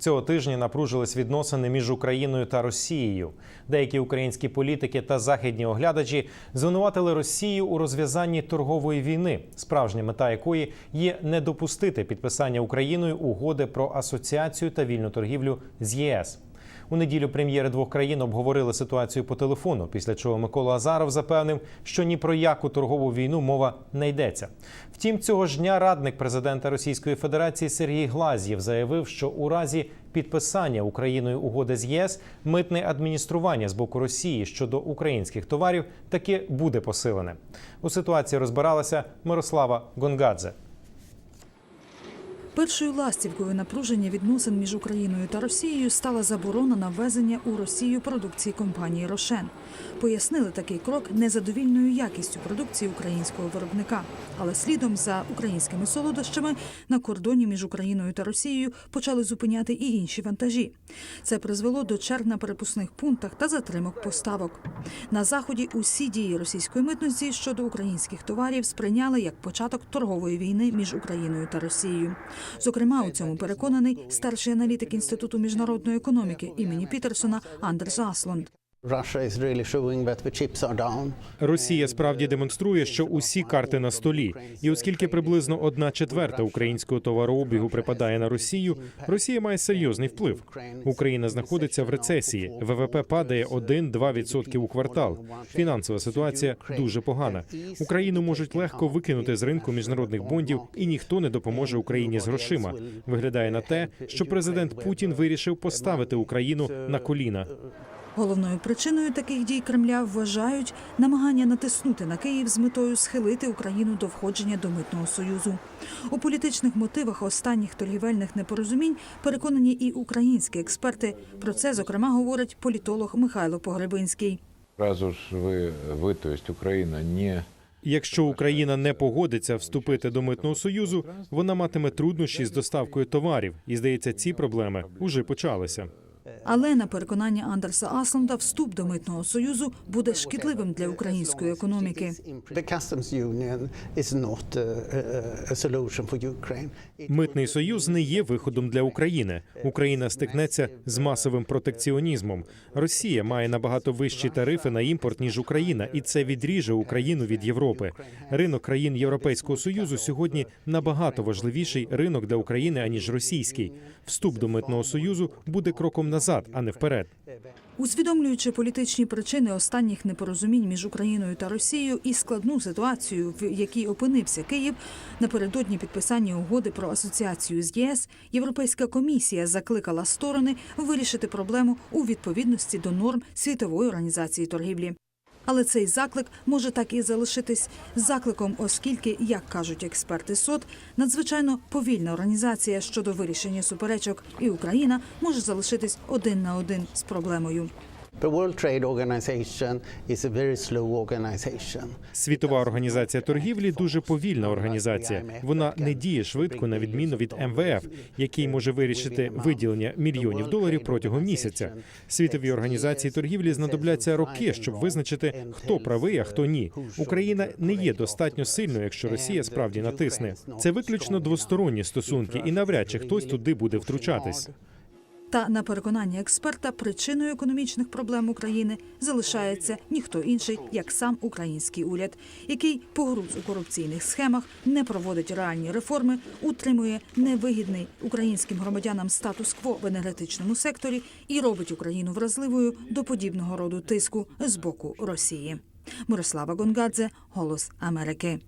Цього тижня напружились відносини між Україною та Росією. Деякі українські політики та західні оглядачі звинуватили Росію у розв'язанні торгової війни, справжня мета якої є не допустити підписання Україною угоди про асоціацію та вільну торгівлю з ЄС. У неділю прем'єри двох країн обговорили ситуацію по телефону. Після чого Микола Азаров запевнив, що ні про яку торгову війну мова не йдеться. Втім, цього ж дня радник президента Російської Федерації Сергій Глазєв заявив, що у разі підписання Україною угоди з ЄС митне адміністрування з боку Росії щодо українських товарів таки буде посилене. У ситуації розбиралася Мирослава Гонгадзе. Першою ластівкою напруження відносин між Україною та Росією стала заборона на ввезення у Росію продукції компанії Рошен. Пояснили такий крок незадовільною якістю продукції українського виробника. Але слідом за українськими солодощами на кордоні між Україною та Росією почали зупиняти і інші вантажі. Це призвело до черг на перепускних пунктах та затримок поставок. На заході усі дії російської митниці щодо українських товарів сприйняли як початок торгової війни між Україною та Росією. Зокрема, у цьому переконаний старший аналітик інституту міжнародної економіки імені Пітерсона Андерс Аслунд. Росія справді демонструє, що усі карти на столі, і оскільки приблизно одна четверта українського товарообігу припадає на Росію, Росія має серйозний вплив. Україна знаходиться в рецесії. ВВП падає 1-2% у квартал. Фінансова ситуація дуже погана. Україну можуть легко викинути з ринку міжнародних бондів, і ніхто не допоможе Україні з грошима. Виглядає на те, що президент Путін вирішив поставити Україну на коліна. Головною причиною таких дій Кремля вважають намагання натиснути на Київ з метою схилити Україну до входження до митного союзу. У політичних мотивах останніх торгівельних непорозумінь переконані і українські експерти. Про це зокрема говорить політолог Михайло Погребинський. Раз уж вы, вы, то есть Украина, не Якщо Україна не погодиться вступити до митного союзу, вона матиме труднощі з доставкою товарів, і здається, ці проблеми вже почалися. Але на переконання Андерса Асланда вступ до митного союзу буде шкідливим для української економіки. Uh, uh. Митний союз не є виходом для України. Україна стикнеться з масовим протекціонізмом. Росія має набагато вищі тарифи на імпорт ніж Україна, і це відріже Україну від Європи. Ринок країн Європейського союзу сьогодні набагато важливіший ринок для України аніж російський. Вступ до митного союзу буде кроком назад, а не вперед. Усвідомлюючи політичні причини останніх непорозумінь між Україною та Росією і складну ситуацію, в якій опинився Київ, напередодні підписання угоди про асоціацію з ЄС, Європейська комісія закликала сторони вирішити проблему у відповідності до норм світової організації торгівлі. Але цей заклик може так і залишитись закликом, оскільки, як кажуть експерти СОД, надзвичайно повільна організація щодо вирішення суперечок, і Україна може залишитись один на один з проблемою. Світова організація торгівлі дуже повільна організація. Вона не діє швидко на відміну від МВФ, який може вирішити виділення мільйонів доларів протягом місяця. Світовій організації торгівлі знадобляться роки, щоб визначити, хто правий, а хто ні. Україна не є достатньо сильною, якщо Росія справді натисне. Це виключно двосторонні стосунки, і навряд чи хтось туди буде втручатись. Та на переконання експерта, причиною економічних проблем України залишається ніхто інший, як сам український уряд, який погруз у корупційних схемах, не проводить реальні реформи, утримує невигідний українським громадянам статус-кво в енергетичному секторі і робить Україну вразливою до подібного роду тиску з боку Росії. Мирослава Гонгадзе, Голос Америки.